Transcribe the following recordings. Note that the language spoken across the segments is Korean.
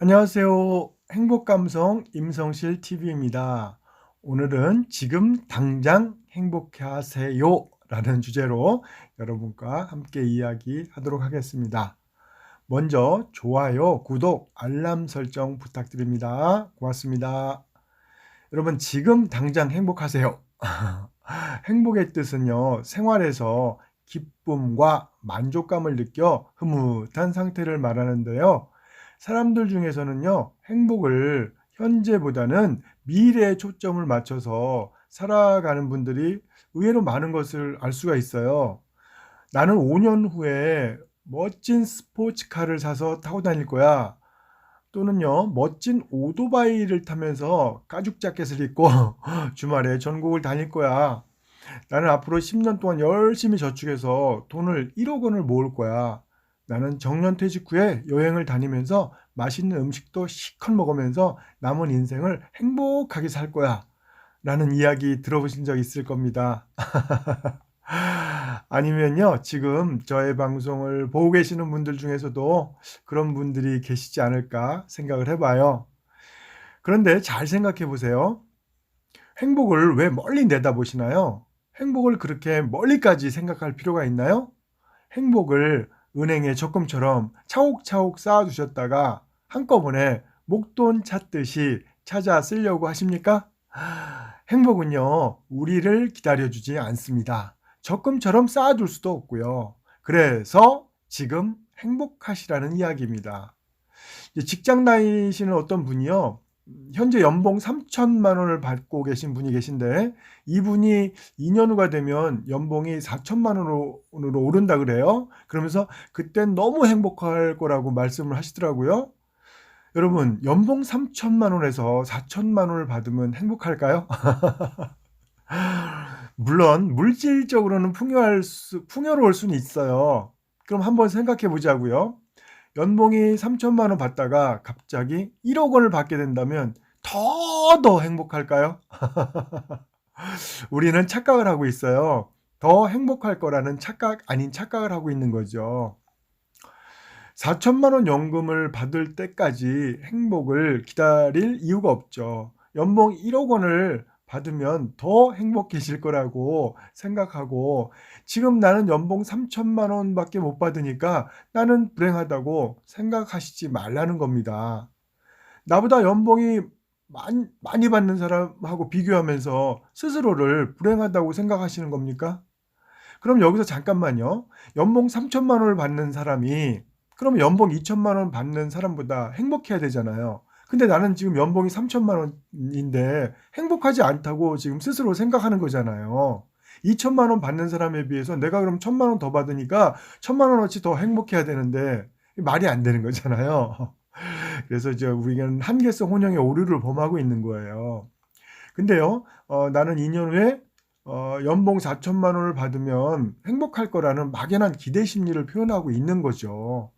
안녕하세요. 행복감성 임성실 TV입니다. 오늘은 지금 당장 행복해 하세요 라는 주제로 여러분과 함께 이야기 하도록 하겠습니다. 먼저 좋아요, 구독, 알람 설정 부탁드립니다. 고맙습니다. 여러분 지금 당장 행복하세요. 행복의 뜻은요. 생활에서 기쁨과 만족감을 느껴 흐뭇한 상태를 말하는데요. 사람들 중에서는요, 행복을 현재보다는 미래에 초점을 맞춰서 살아가는 분들이 의외로 많은 것을 알 수가 있어요. 나는 5년 후에 멋진 스포츠카를 사서 타고 다닐 거야. 또는요, 멋진 오토바이를 타면서 가죽 자켓을 입고 주말에 전국을 다닐 거야. 나는 앞으로 10년 동안 열심히 저축해서 돈을 1억 원을 모을 거야. 나는 정년퇴직 후에 여행을 다니면서 맛있는 음식도 시컷 먹으면서 남은 인생을 행복하게 살 거야. 라는 이야기 들어보신 적 있을 겁니다. 아니면요, 지금 저의 방송을 보고 계시는 분들 중에서도 그런 분들이 계시지 않을까 생각을 해봐요. 그런데 잘 생각해 보세요. 행복을 왜 멀리 내다보시나요? 행복을 그렇게 멀리까지 생각할 필요가 있나요? 행복을 은행에 적금처럼 차곡차곡 쌓아두셨다가 한꺼번에 목돈 찾듯이 찾아 쓰려고 하십니까? 행복은요, 우리를 기다려주지 않습니다. 적금처럼 쌓아둘 수도 없고요. 그래서 지금 행복하시라는 이야기입니다. 직장 다니시는 어떤 분이요, 현재 연봉 3천만 원을 받고 계신 분이 계신데 이분이 2년 후가 되면 연봉이 4천만 원으로 오른다 그래요. 그러면서 그땐 너무 행복할 거라고 말씀을 하시더라고요. 여러분, 연봉 3천만 원에서 4천만 원을 받으면 행복할까요? 물론 물질적으로는 풍요할 수, 풍요로울 수는 있어요. 그럼 한번 생각해 보자고요. 연봉이 3천만 원 받다가 갑자기 1억 원을 받게 된다면 더더 행복할까요? 우리는 착각을 하고 있어요. 더 행복할 거라는 착각 아닌 착각을 하고 있는 거죠. 4천만 원 연금을 받을 때까지 행복을 기다릴 이유가 없죠. 연봉 1억 원을 받으면 더 행복해질 거라고 생각하고 지금 나는 연봉 3천만 원밖에 못 받으니까 나는 불행하다고 생각하시지 말라는 겁니다. 나보다 연봉이 많이, 받는 사람하고 비교하면서 스스로를 불행하다고 생각하시는 겁니까? 그럼 여기서 잠깐만요. 연봉 3천만 원을 받는 사람이 그럼 연봉 2천만 원 받는 사람보다 행복해야 되잖아요. 근데 나는 지금 연봉이 3천만 원인데 행복하지 않다고 지금 스스로 생각하는 거잖아요. 2천만 원 받는 사람에 비해서 내가 그럼 1천만 원 더 받으니까 1천만 원어치 더 행복해야 되는데 말이 안 되는 거잖아요. 그래서 이제 우리는 한계성 혼용의 오류를 범하고 있는 거예요. 근데요, 어, 나는 2년 후에 어, 연봉 4천만 원을 받으면 행복할 거라는 막연한 기대 심리를 표현하고 있는 거죠.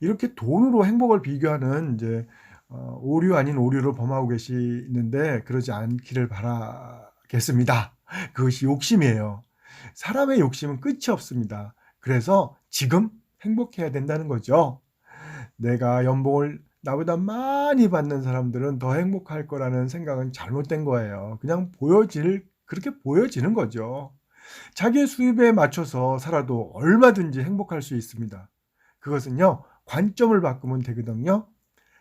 이렇게 돈으로 행복을 비교하는 이제 어, 오류 아닌 오류를 범하고 계시는데 그러지 않기를 바라겠습니다. 그것이 욕심이에요. 사람의 욕심은 끝이 없습니다. 그래서 지금 행복해야 된다는 거죠. 내가 연봉을 나보다 많이 받는 사람들은 더 행복할 거라는 생각은 잘못된 거예요. 그냥 보여질, 그렇게 보여지는 거죠. 자기의 수입에 맞춰서 살아도 얼마든지 행복할 수 있습니다. 그것은요, 관점을 바꾸면 되거든요.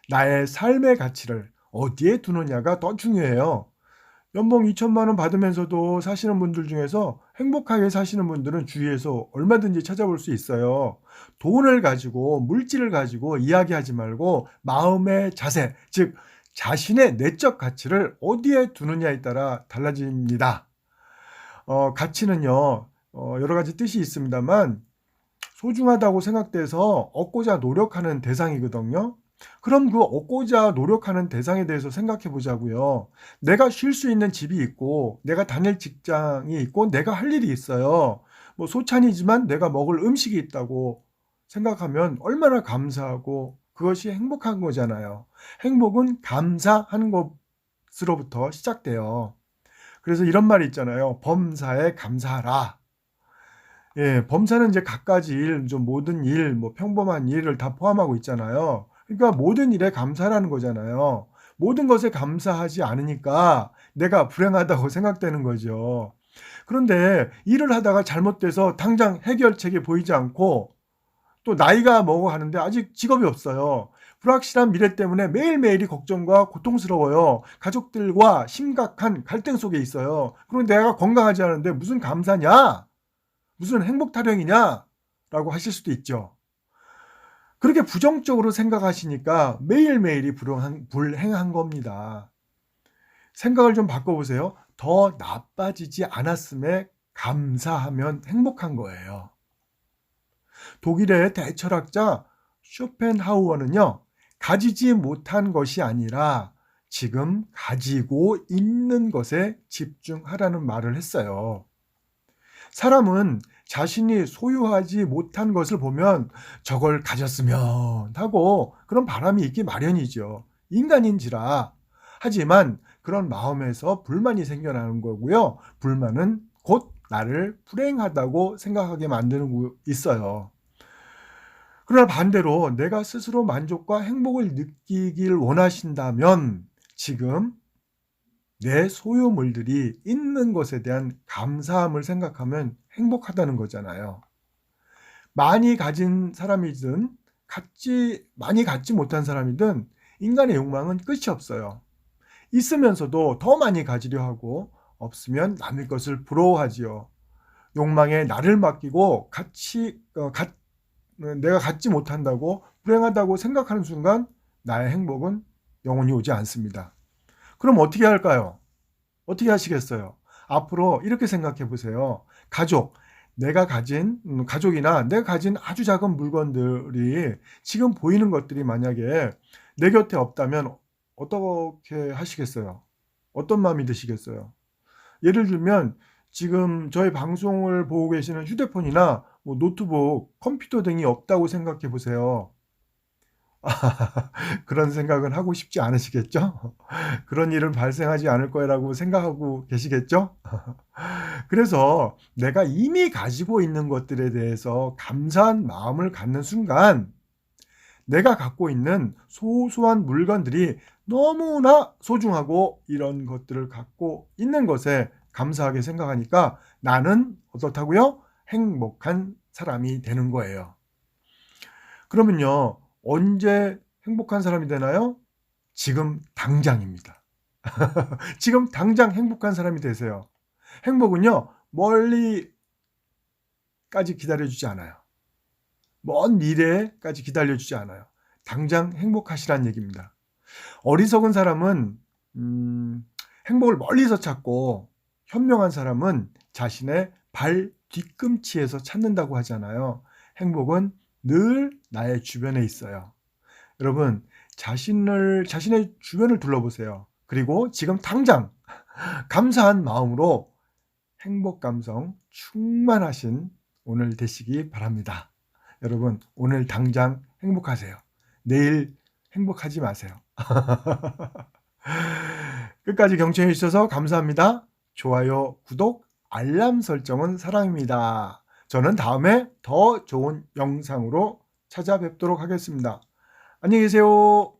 나의 삶의 가치를 어디에 두느냐가 더 중요해요. 연봉 2천만 원 받으면서도 사시는 분들 중에서 행복하게 사시는 분들은 주위에서 얼마든지 찾아볼 수 있어요. 돈을 가지고 물질을 가지고 이야기하지 말고 마음의 자세, 즉 자신의 내적 가치를 어디에 두느냐에 따라 달라집니다. 어, 가치는요 어, 여러 가지 뜻이 있습니다만 소중하다고 생각돼서 얻고자 노력하는 대상이거든요. 그럼 그 얻고자 노력하는 대상에 대해서 생각해 보자고요. 내가 쉴 수 있는 집이 있고, 내가 다닐 직장이 있고, 내가 할 일이 있어요. 뭐 소찬이지만 내가 먹을 음식이 있다고 생각하면 얼마나 감사하고 그것이 행복한 거잖아요. 행복은 감사하는 것으로부터 시작돼요. 그래서 이런 말이 있잖아요. 범사에 감사하라. 예, 범사는 이제 갖가지 일, 좀 모든 일, 뭐 평범한 일을 다 포함하고 있잖아요. 그러니까 모든 일에 감사라는 거잖아요. 모든 것에 감사하지 않으니까 내가 불행하다고 생각되는 거죠. 그런데 일을 하다가 잘못돼서 당장 해결책이 보이지 않고 또 나이가 먹어 가는데 아직 직업이 없어요. 불확실한 미래 때문에 매일매일이 걱정과 고통스러워요. 가족들과 심각한 갈등 속에 있어요. 그리고 내가 건강하지 않은데 무슨 감사냐? 무슨 행복 타령이냐? 라고 하실 수도 있죠. 그렇게 부정적으로 생각하시니까 매일매일이 불행한, 불행한 겁니다. 생각을 좀 바꿔보세요. 더 나빠지지 않았음에 감사하면 행복한 거예요. 독일의 대철학자 쇼펜하우어는요, 가지지 못한 것이 아니라 지금 가지고 있는 것에 집중하라는 말을 했어요. 사람은 자신이 소유하지 못한 것을 보면 저걸 가졌으면 하고 그런 바람이 있기 마련이죠. 인간인지라. 하지만 그런 마음에서 불만이 생겨나는 거고요. 불만은 곧 나를 불행하다고 생각하게 만드는 거 있어요. 그러나 반대로 내가 스스로 만족과 행복을 느끼길 원하신다면 지금 내 소유물들이 있는 것에 대한 감사함을 생각하면 행복하다는 거잖아요. 많이 가진 사람이든 갖지 많이 갖지 못한 사람이든 인간의 욕망은 끝이 없어요. 있으면서도 더 많이 가지려 하고 없으면 남의 것을 부러워하지요. 욕망에 나를 맡기고 같이 어, 가, 내가 갖지 못한다고 불행하다고 생각하는 순간 나의 행복은 영원히 오지 않습니다. 그럼 어떻게 할까요? 어떻게 하시겠어요? 앞으로 이렇게 생각해 보세요. 가족, 내가 가진 음, 가족이나 내가 가진 아주 작은 물건들이 지금 보이는 것들이 만약에 내 곁에 없다면 어떻게 하시겠어요? 어떤 마음이 드시겠어요? 예를 들면 지금 저희 방송을 보고 계시는 휴대폰이나 뭐 노트북, 컴퓨터 등이 없다고 생각해 보세요. 그런 생각은 하고 싶지 않으시겠죠? 그런 일은 발생하지 않을 거라고 생각하고 계시겠죠? 그래서 내가 이미 가지고 있는 것들에 대해서 감사한 마음을 갖는 순간 내가 갖고 있는 소소한 물건들이 너무나 소중하고 이런 것들을 갖고 있는 것에 감사하게 생각하니까 나는 어떻다고요? 행복한 사람이 되는 거예요. 그러면요, 언제 행복한 사람이 되나요? 지금 당장입니다. 지금 당장 행복한 사람이 되세요. 행복은요, 멀리까지 기다려주지 않아요. 먼 미래까지 기다려주지 않아요. 당장 행복하시란 얘기입니다. 어리석은 사람은, 음, 행복을 멀리서 찾고, 현명한 사람은 자신의 발 뒤꿈치에서 찾는다고 하잖아요. 행복은 늘 나의 주변에 있어요. 여러분, 자신을, 자신의 주변을 둘러보세요. 그리고 지금 당장 감사한 마음으로 행복 감성 충만하신 오늘 되시기 바랍니다. 여러분, 오늘 당장 행복하세요. 내일 행복하지 마세요. 끝까지 경청해 주셔서 감사합니다. 좋아요, 구독, 알람 설정은 사랑입니다. 저는 다음에 더 좋은 영상으로 찾아뵙도록 하겠습니다. 안녕히 계세요.